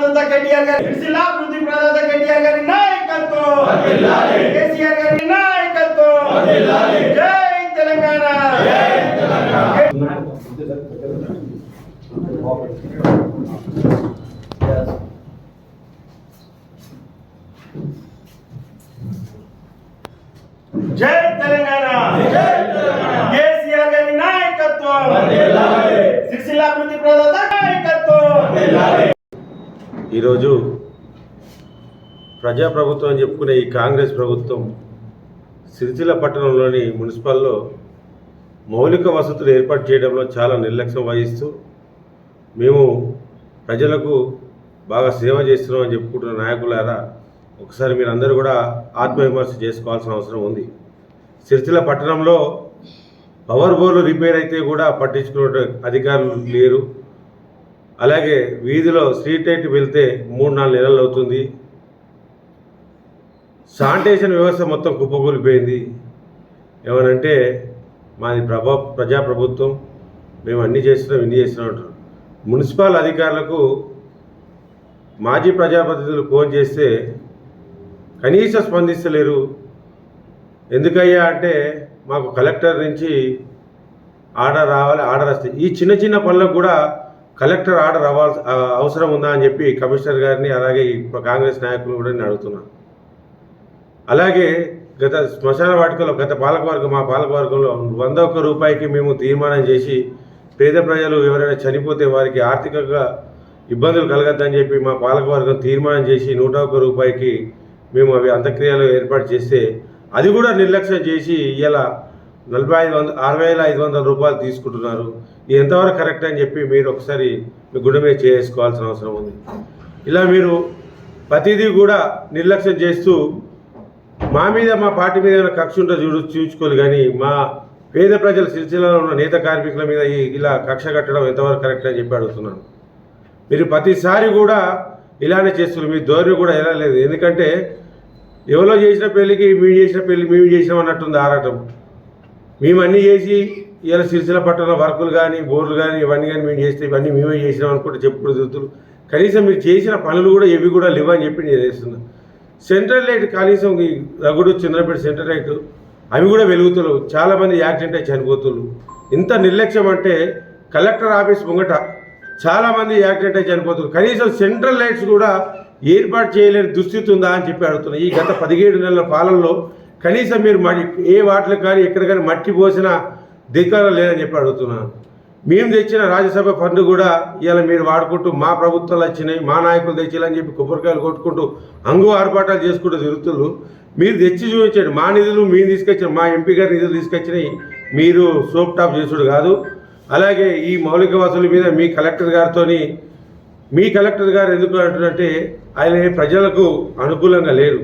ప్రదాత కేటీఆర్ గారి సిరిసిల్ల అభివృద్ధి ప్రదాత కేటీఆర్ గారి నాయకత్వం కేసీఆర్ గారి నాయకత్వం జై తెలంగాణ జై తెలంగాణ కేసీఆర్ గారి నాయకత్వం సిరిసిల్ల అభివృద్ధి ప్రదాత నాయకత్వం ఈరోజు ప్రజాప్రభుత్వం అని చెప్పుకునే ఈ కాంగ్రెస్ ప్రభుత్వం సిరిసిల్ల పట్టణంలోని మున్సిపల్లో మౌలిక వసతులు ఏర్పాటు చేయడంలో చాలా నిర్లక్ష్యం వహిస్తూ మేము ప్రజలకు బాగా సేవ చేస్తున్నామని చెప్పుకుంటున్న నాయకులారా ఒకసారి మీరందరూ కూడా ఆత్మవిమర్శ చేసుకోవాల్సిన అవసరం ఉంది. సిరిసిల్ల పట్టణంలో పవర్ బోర్లు రిపేర్ అయితే కూడా పట్టించుకునే అధికారులు లేరు. అలాగే వీధిలో స్ట్రీట్ లైట్ వెళ్తే మూడు నాలుగు నెలలు అవుతుంది. శానిటేషన్ వ్యవస్థ మొత్తం కుప్పకూలిపోయింది. ఏమనంటే మాది ప్రభా ప్రజాప్రభుత్వం మేము అన్ని చేస్తున్నాం ఇన్ని చేస్తున్నాం అంటారు. మున్సిపల్ అధికారులకు మాజీ ప్రజాప్రతినిధులు ఫోన్ చేస్తే కనీసం స్పందిస్తలేరు. ఎందుకయ్యా అంటే మాకు కలెక్టర్ నుంచి ఆర్డర్ రావాలి ఆర్డర్ వస్తాయి ఈ చిన్న చిన్న పనులకు కూడా కలెక్టర్ ఆర్డర్ అవ్వాల్సి అవసరం ఉందా అని చెప్పి కమిషనర్ గారిని అలాగే కాంగ్రెస్ నాయకులు కూడా నేను అడుగుతున్నాను అలాగే గత శ్మశాన వాటికలో గత పాలకవర్గం మా పాలకవర్గంలో వంద ఒక్క రూపాయికి మేము తీర్మానం చేసి పేద ప్రజలు ఎవరైనా చనిపోతే వారికి ఆర్థికంగా ఇబ్బందులు కలగద్దని చెప్పి మా పాలకవర్గం తీర్మానం చేసి నూట ఒక్క రూపాయికి మేము అవి అంత్యక్రియలు ఏర్పాటు చేస్తే అది కూడా నిర్లక్ష్యం చేసి ఇలా నలభై ఐదు వంద అరవై వేల ఐదు వందల రూపాయలు తీసుకుంటున్నారు. ఇది ఎంతవరకు కరెక్ట్ అని చెప్పి మీరు ఒకసారి మీ గుండె మీద చేసుకోవాల్సిన అవసరం ఉంది. ఇలా మీరు ప్రతిదీ కూడా నిర్లక్ష్యం చేస్తూ మా మీద మా పార్టీ మీద ఏమైనా కక్ష ఉంటే చూడు చూసుకోవాలి. కానీ మా పేద ప్రజల సిరిసిల్లలో ఉన్న నేత కార్మికుల మీద ఈ ఇలా కక్ష కట్టడం ఎంతవరకు కరెక్ట్ అని చెప్పి అడుగుతున్నాను. మీరు ప్రతిసారి కూడా ఇలానే చేస్తున్నారు. మీ ధోరణి కూడా ఎలా లేదు. ఎందుకంటే ఎవరో చేసిన పెళ్ళికి మేము చేసిన పెళ్ళి మేము చేసినాం అన్నట్టుంది ఆరాటం. మేము అన్నీ చేసి ఇలా సిరిసిల పట్టణ వర్కులు కానీ బోర్లు కానీ ఇవన్నీ కానీ మేము చేస్తే ఇవన్నీ మేమే చేసినాం అనుకుంటే చెప్పుడు దిగుతులు కనీసం మీరు చేసిన పనులు కూడా ఇవి కూడా లేవు అని చెప్పి నేను చేస్తున్నా. సెంట్రల్ లైట్ కనీసం ఈ రగుడు చంద్రపేట సెంట్రల్ లైట్ అవి కూడా వెలుగుతున్నారు చాలామంది యాక్సిడెంట్ అయి చనిపోతున్నారు ఇంత నిర్లక్ష్యం అంటే కలెక్టర్ ఆఫీస్ ముంగట చాలామంది యాక్సిడెంట్ అయి చనిపోతున్నారు కనీసం సెంట్రల్ లైట్స్ కూడా ఏర్పాటు చేయలేని దుస్థితి ఉందా అని చెప్పి అడుగుతున్నా. ఈ గత పదిహేడు నెలల పాలనలో కనీసం మీరు మరి ఏ వాటికి కానీ ఎక్కడ కానీ మట్టి పోసిన ధికారం లేదని చెప్పి అడుగుతున్నాను. మేము తెచ్చిన రాజ్యసభ ఫండ్ కూడా ఇవాళ మీరు వాడుకుంటూ మా ప్రభుత్వాలు వచ్చినాయి మా నాయకులు తెచ్చిలని చెప్పి కొబ్బరికాయలు కొట్టుకుంటూ అంగు ఆర్పాటాలు చేసుకుంటూ తిరుగుతున్నారు మీరు తెచ్చి చూపించండి. మా నిధులు మేము తీసుకొచ్చిన. మా ఎంపీ గారి నిధులు తీసుకొచ్చినాయి. మీరు సోప్ టాప్ చేసుడు కాదు. అలాగే ఈ మౌలిక వసతుల మీద మీ కలెక్టర్ గారితోని మీ కలెక్టర్ గారు ఎందుకు అంటున్నట్టే ఆయన ప్రజలకు అనుకూలంగా లేరు.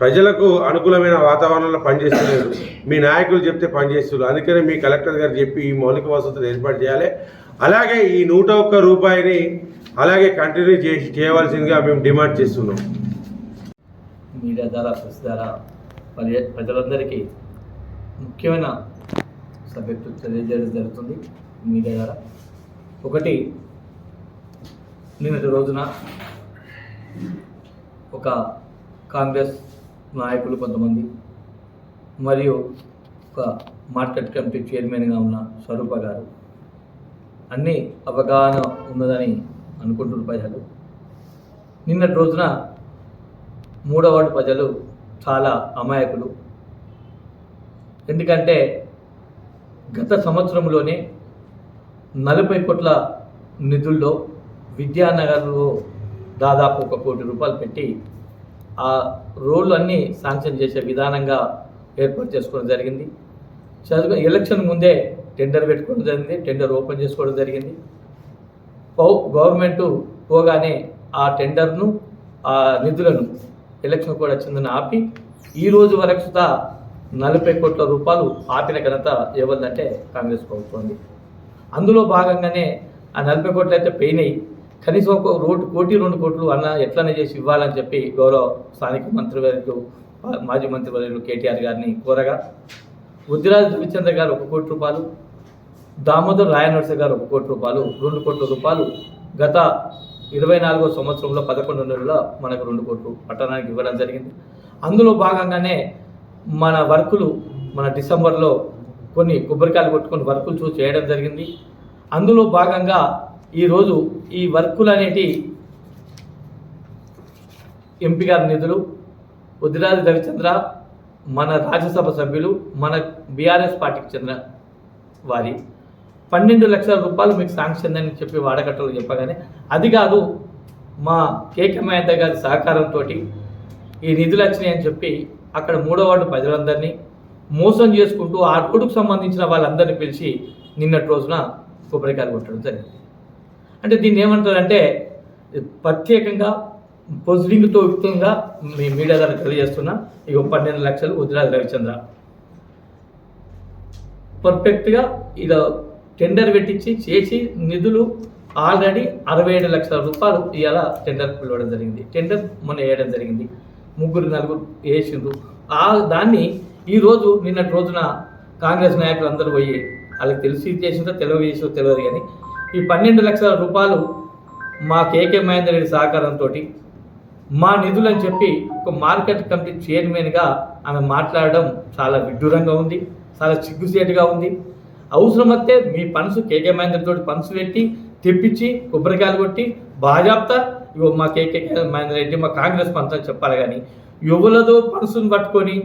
ప్రజలకు అనుకూలమైన వాతావరణంలో పనిచేస్తున్నారు మీ నాయకులు చెప్తే పనిచేస్తున్నారు అందుకనే మీ కలెక్టర్ గారు చెప్పి ఈ మౌలిక వసతులు ఏర్పాటు చేయాలి. అలాగే ఈ నూట ఒక్క రూపాయిని అలాగే కంటిన్యూ చేసి చేయవలసిందిగా మేము డిమాండ్ చేస్తున్నాం. మీడియా ద్వారా ప్రెస్ ద్వారా ప్రజలందరికీ ముఖ్యమైన సబ్జెక్టు తెలియజేయడం జరుగుతుంది మీడియా ద్వారా. ఒకటి నిన్నటి రోజున ఒక కాంగ్రెస్ నాయకులు కొంతమంది. మరియు ఒక మార్కెట్ కమిటీ చైర్మన్గా ఉన్న స్వరూప గారు. అన్నీ అవగాహన ఉన్నదని అనుకుంటున్న ప్రజలు. నిన్నటి రోజున మూడవ ప్రజలు చాలా అమాయకులు. ఎందుకంటే గత సంవత్సరంలోనే నలభై కోట్ల నిధుల్లో విద్యానగర్లో దాదాపు ఒక కోటి రూపాయలు పెట్టి ఆ రోళ్ళు అన్నీ శాంక్షన్ చేసే విధానంగా ఏర్పాటు చేసుకోవడం జరిగింది. చదువు ఎలక్షన్ ముందే టెండర్ పెట్టుకోవడం జరిగింది. టెండర్ ఓపెన్ చేసుకోవడం జరిగింది. పౌ- గవర్నమెంట్ పోగానే ఆ టెండర్ను ఆ నిధులను ఎలక్షన్ కూడా వచ్చిందని ఆపి ఈ రోజు వరకు సుతా నలభై కోట్ల రూపాయలు ఆపిన ఘనత ఎవరిదంటే కాంగ్రెస్ ప్రభుత్వం అందులో భాగంగానే ఆ నలభై కోట్లు అయితే అయ్యి కనీసం ఒక రోడ్డు కోటి రెండు కోట్లు అన్న ఎట్లనే చేసి ఇవ్వాలని చెప్పి గౌరవ స్థానిక మంత్రివర్యులు మాజీ మంత్రివర్యులు కేటీఆర్ గారిని కోరగా ఉద్దిరాజ్ రవిచంద్ర గారు ఒక కోటి రూపాయలు దామోదర్ రాయనర్స గారు ఒక కోటి రూపాయలు రెండు కోట్ల రూపాయలు గత ఇరవై నాలుగో సంవత్సరంలో పదకొండు నెలల్లో మనకు రెండు కోట్లు పట్టణానికి ఇవ్వడం జరిగింది. అందులో భాగంగానే మన వర్కులు మన డిసెంబర్లో కొన్ని కొబ్బరికాయలు కొట్టుకొని వర్కులు చూసి చేయడం జరిగింది. అందులో భాగంగా ఈరోజు ఈ వర్కులు అనేటి ఎంపీ గారి నిధులు ఉదిరాజు రవిచంద్ర మన రాజ్యసభ సభ్యులు మన బీఆర్ఎస్ పార్టీకి చెందిన వారి. పన్నెండు లక్షల రూపాయలు మీకు శాంక్షన్ అని చెప్పి వాడకట్టలు చెప్పగానే అది కాదు మా కేకే మహేంద్ర గారి సహకారంతో ఈ నిధులు వచ్చినాయని చెప్పి అక్కడ మూడో వార్డు ప్రజలందరినీ మోసం చేసుకుంటూ ఆ రోడ్డుకు సంబంధించిన వాళ్ళందరినీ పిలిచి నిన్నటి రోజున కొబ్బరికాయలు కొట్టడం జరిగింది. అంటే దీన్ని ఏమంటారంటే ప్రత్యేకంగా పొజిటింగ్తో యుక్తంగా మీ మీడియా ద్వారా తెలియజేస్తున్నా ఇక పన్నెండు లక్షలు ఉదిరాజ్ రవిచంద్ర. పర్ఫెక్ట్గా ఇలా టెండర్ పెట్టించి చేసి నిధులు ఆల్రెడీ అరవై ఏడు లక్షల రూపాయలు ఇవాళ టెండర్ పిలవడం జరిగింది. టెండర్ మొన్న వేయడం జరిగింది. ముగ్గురు నలుగురు వేసిండ్రు. ఆ దాన్ని ఈరోజు నిన్నటి రోజున కాంగ్రెస్ నాయకులు అందరూ పోయి వాళ్ళకి తెలిసి చేసిందో తెలియజేసో తెలియదు కానీ ఈ పన్నెండు లక్షల రూపాయలు మా కేకే మహేందర్ రెడ్డి సహకారంతో మా నిధులు అని చెప్పి ఒక మార్కెట్ కమిటీ చైర్మన్గా ఆమె మాట్లాడడం చాలా విడ్డూరంగా ఉంది చాలా సిగ్గుసేటుగా ఉంది. అవసరమైతే మీ పనసు కేకే మహేందర్ తోటి పనసు పెట్టి తెప్పించి కొబ్బరికాయలు కొట్టి బాజాప్తా. ఇగో మా కేకే మహేందర్ రెడ్డి మా కాంగ్రెస్ పంత చెప్పాలి కానీ యువలతో పనసును పట్టుకొని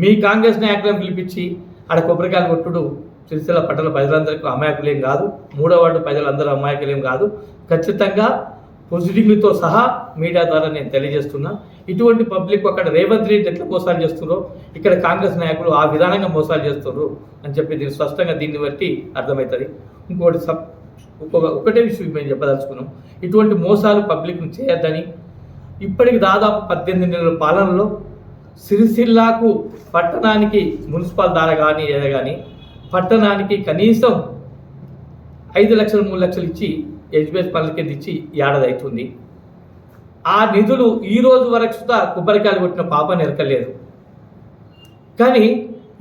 మీ కాంగ్రెస్ నాయకులను పిలిపించి ఆడ కొబ్బరికాయలు కొట్టుడు సిరిసిల్ల పట్టణ ప్రజలందరికీ అమాయకులేం కాదు. మూడో వార్డు ప్రజలందరూ అమాయకులేం కాదు. ఖచ్చితంగా పొజిటివ్తో సహా మీడియా ద్వారా నేను తెలియజేస్తున్నా. ఇటువంటి పబ్లిక్ అక్కడ రేవంత్ రెడ్డి ఎట్లా మోసాలు చేస్తున్నారో ఇక్కడ కాంగ్రెస్ నాయకులు ఆ విధానంగా మోసాలు చేస్తున్నారు అని చెప్పి దీన్ని స్పష్టంగా దీన్ని బట్టి అర్థమవుతుంది. ఇంకోటి సబ్ ఒకటే విషయం మేము చెప్పదలుచుకున్నాం. ఇటువంటి మోసాలు పబ్లిక్ను చేయొద్దని. ఇప్పటికి దాదాపు పద్దెనిమిది నెలల పాలనలో సిరిసిల్లాకు పట్టణానికి మున్సిపల్ ద్వారా కానీ ఏదో కానీ పట్టణానికి కనీసం ఐదు లక్షలు మూడు లక్షలు ఇచ్చి ఎడ్యుకేషన్ పనుల కింద ఇచ్చి ఏడాది అవుతుంది ఆ నిధులు ఈ రోజు వరకు సుధా కొబ్బరికాయలు కొట్టిన పాప నెరకలేదు కానీ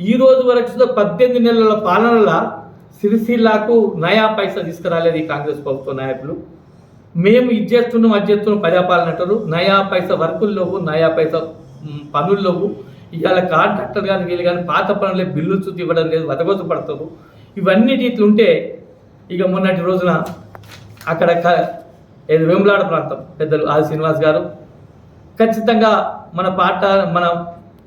ఈ రోజు వరకు సుధా పద్దెనిమిది నెలల పాలనల సిరిసిల్లాకు నయా పైసా తీసుకురాలేదు ఈ కాంగ్రెస్ ప్రభుత్వ నాయకులు. మేము ఇది చేస్తున్నాం అది చేస్తున్నాం ప్రజాపాలన అంటారు. నయా పైసా వర్కుల్లోవు నయా పైసా పనుల్లోవు. ఇవాళ కాంట్రాక్టర్ కానీ వీళ్ళు కానీ పాత పనులే బిల్లు చుట్టూ ఇవ్వడం లేదు వదగొత్తు పడతారు. ఇవన్నీ ఇట్లుంటే ఇక మొన్నటి రోజున అక్కడ ఏది వేములాడ ప్రాంతం పెద్దలు ఆది శ్రీనివాస్ గారు ఖచ్చితంగా మన పాట మన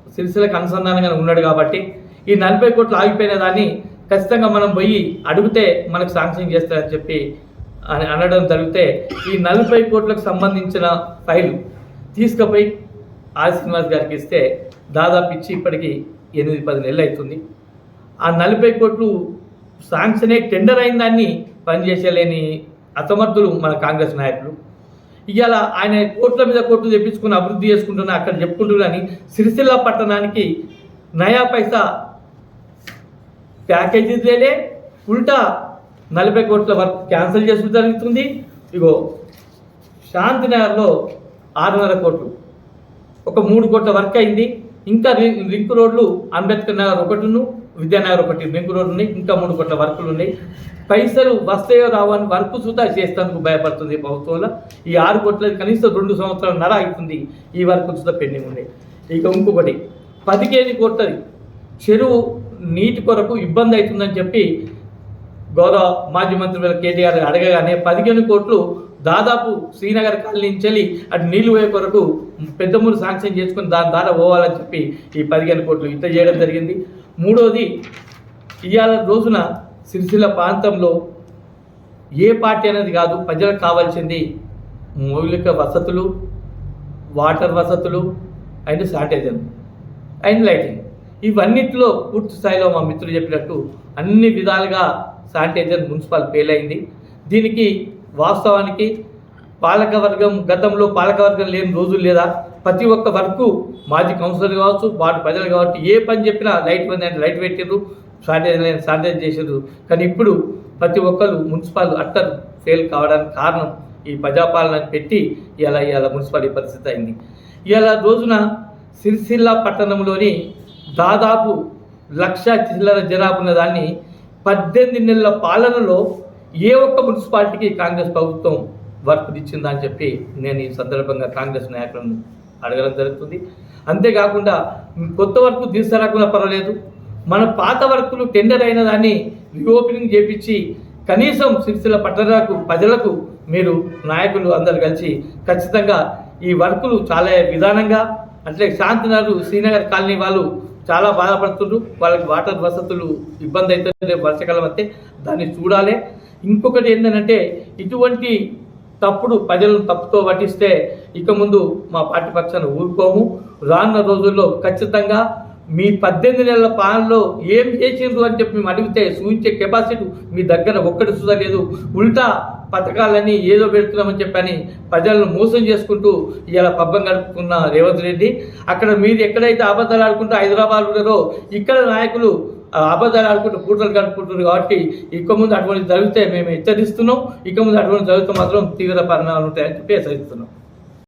సిరిసిలకు అనుసంధానంగా ఉన్నాడు కాబట్టి ఈ నలభై కోట్లు ఆగిపోయిన దాన్ని ఖచ్చితంగా మనం పోయి అడిగితే మనకు శాంక్షన్ చేస్తారని చెప్పి అని అనడం జరిగితే ఈ నలభై కోట్లకు సంబంధించిన ఫైలు తీసుకుపోయి ఆది శ్రీనివాస్ గారికి ఇస్తే దాదాపు ఇచ్చి ఇప్పటికి ఎనిమిది పది నెలలు అవుతుంది. ఆ నలభై కోట్లు శాంక్షనే టెండర్ అయిన దాన్ని పనిచేసేలేని అసమర్థులు మన కాంగ్రెస్ నాయకులు. ఇవాళ ఆయన కోట్ల మీద కోట్లు తెప్పించుకుని అభివృద్ధి చేసుకుంటున్నా అక్కడ చెప్పుకుంటున్నా కానీ సిరిసిల్ల పట్టణానికి నయా పైసా ప్యాకేజీ లేలే ఉల్టా నలభై కోట్ల వర్క్ క్యాన్సిల్ చేసి జరుగుతుంది. ఇగో శాంతినగర్లో ఆరున్నర కోట్లు. ఒక మూడు కోట్ల వర్క్ అయింది ఇంకా రింక్ రోడ్లు అంబేద్కర్ నగర్ ఒకటిను విద్యానగర్ ఒకటి రింక్ రోడ్లు ఉన్నాయి ఇంకా మూడు కోట్ల వర్కులు ఉన్నాయి. పైసలు వస్తాయో రావని వర్క్ సుతా చేసేందుకు భయపడుతుంది ప్రభుత్వంలో. ఈ ఆరు కోట్ల కనీసం రెండు సంవత్సరాలు నర అవుతుంది ఈ వర్క్ సుతా పెండింగ్ ఉంది ఇక ఇంకొకటి పదిహేను కోట్లది చెరువు నీటి కొరకు ఇబ్బంది అవుతుందని చెప్పి గౌరవ మాజీ మంత్రి కేటీఆర్ అడగగానే పదిహేను కోట్లు దాదాపు శ్రీనగర్ కాలనీ నుంచి వెళ్ళి అటు నీళ్ళు పోయే కొరకు పెద్దమూరు శాంక్షన్ చేసుకుని దాని ద్వారా పోవాలని చెప్పి ఈ పదిహేను కోట్లు ఇంత చేయడం జరిగింది. మూడోది ఇవాళ రోజున సిరిసిల్ల ప్రాంతంలో ఏ పార్టీ అనేది కాదు ప్రజలకు కావాల్సింది మౌలిక వసతులు వాటర్ వసతులు అండ్ శానిటైజర్ అండ్ లైటింగ్. ఇవన్నిటిలో పూర్తి స్థాయిలో మా మిత్రులు చెప్పినట్టు అన్ని విధాలుగా శానిటైజర్ మున్సిపల్ ఫెయిల్ అయింది. దీనికి వాస్తవానికి పాలకవర్గం గతంలో పాలకవర్గం లేని రోజులు లేదా ప్రతి ఒక్క వర్కు మాజీ కౌన్సిలర్ కావచ్చు వాటి ప్రజలు కావచ్చు ఏ పని చెప్పినా లైట్ పని అంటే లైట్ పెట్టారు శానిటైజర్ శానిటైజ్ చేసారు కానీ ఇప్పుడు ప్రతి ఒక్కరు మున్సిపల్ అట్టర్ ఫెయిల్ కావడానికి కారణం ఈ ప్రజాపాలన పెట్టి ఇలా ఇలా మున్సిపాలిటీ పరిస్థితి అయింది. ఇలా రోజున సిరిసిల్ల పట్టణంలోని దాదాపు లక్ష చిల్లర జనాభా ఉన్న దాన్ని పద్దెనిమిది నెలల పాలనలో ఏ ఒక్క మున్సిపాలిటీకి కాంగ్రెస్ ప్రభుత్వం వర్క్ ఇచ్చిందా అని చెప్పి నేను ఈ సందర్భంగా కాంగ్రెస్ నాయకులను అడగడం జరుగుతుంది. అంతేకాకుండా కొత్త వర్క్ తీసుకురాకుండా పర్వాలేదు. మన పాత వర్కులు టెండర్ అయిన దాన్ని రీఓపెనింగ్ చేపించి కనీసం సిరిసిల్ల పట్టణకు ప్రజలకు మీరు నాయకులు అందరు కలిసి ఖచ్చితంగా ఈ వర్కులు చాలా విధానంగా అంటే శాంతినగర్ శ్రీనగర్ కాలనీ వాళ్ళు చాలా బాధపడుతుండ్రు. వాళ్ళకి వాటర్ వసతులు ఇబ్బంది అవుతుంది వర్షకాలం వస్తే దాన్ని చూడాలి. ఇంకొకటి ఏంటంటే ఇటువంటి తప్పుడు ప్రజలను తప్పుతో పట్టిస్తే ఇక ముందు మా పార్టీ పక్షాన ఊరుకోము. రానున్న రోజుల్లో ఖచ్చితంగా మీ పద్దెనిమిది నెలల పాలనలో ఏం చేసిండ్రు అని చెప్పి మేము అడిగితే సూచించే కెపాసిటీ మీ దగ్గర ఒక్కటి సుధా లేదు. ఉల్టా పథకాలన్నీ ఏదో పెడుతున్నామని చెప్పని ప్రజలను మోసం చేసుకుంటూ ఇలా పబ్బం గడుపుకున్న రేవంత్ రెడ్డి. అక్కడ మీరు ఎక్కడైతే అబద్ధాలు ఆడుకుంటూ హైదరాబాద్ ఉన్నారో ఇక్కడ నాయకులు అబద్ధాలు ఆడుకుంటూ కూటలు గడుపుకుంటున్నారు కాబట్టి ఇక ముందు అటువంటి జరిగితే మేము హెచ్చరిస్తున్నాం. ఇక ముందు అటువంటి జరిగితే మాత్రం తీవ్ర పరిణామాలు ఉంటాయని చెప్పి హెచ్చరిస్తున్నాం.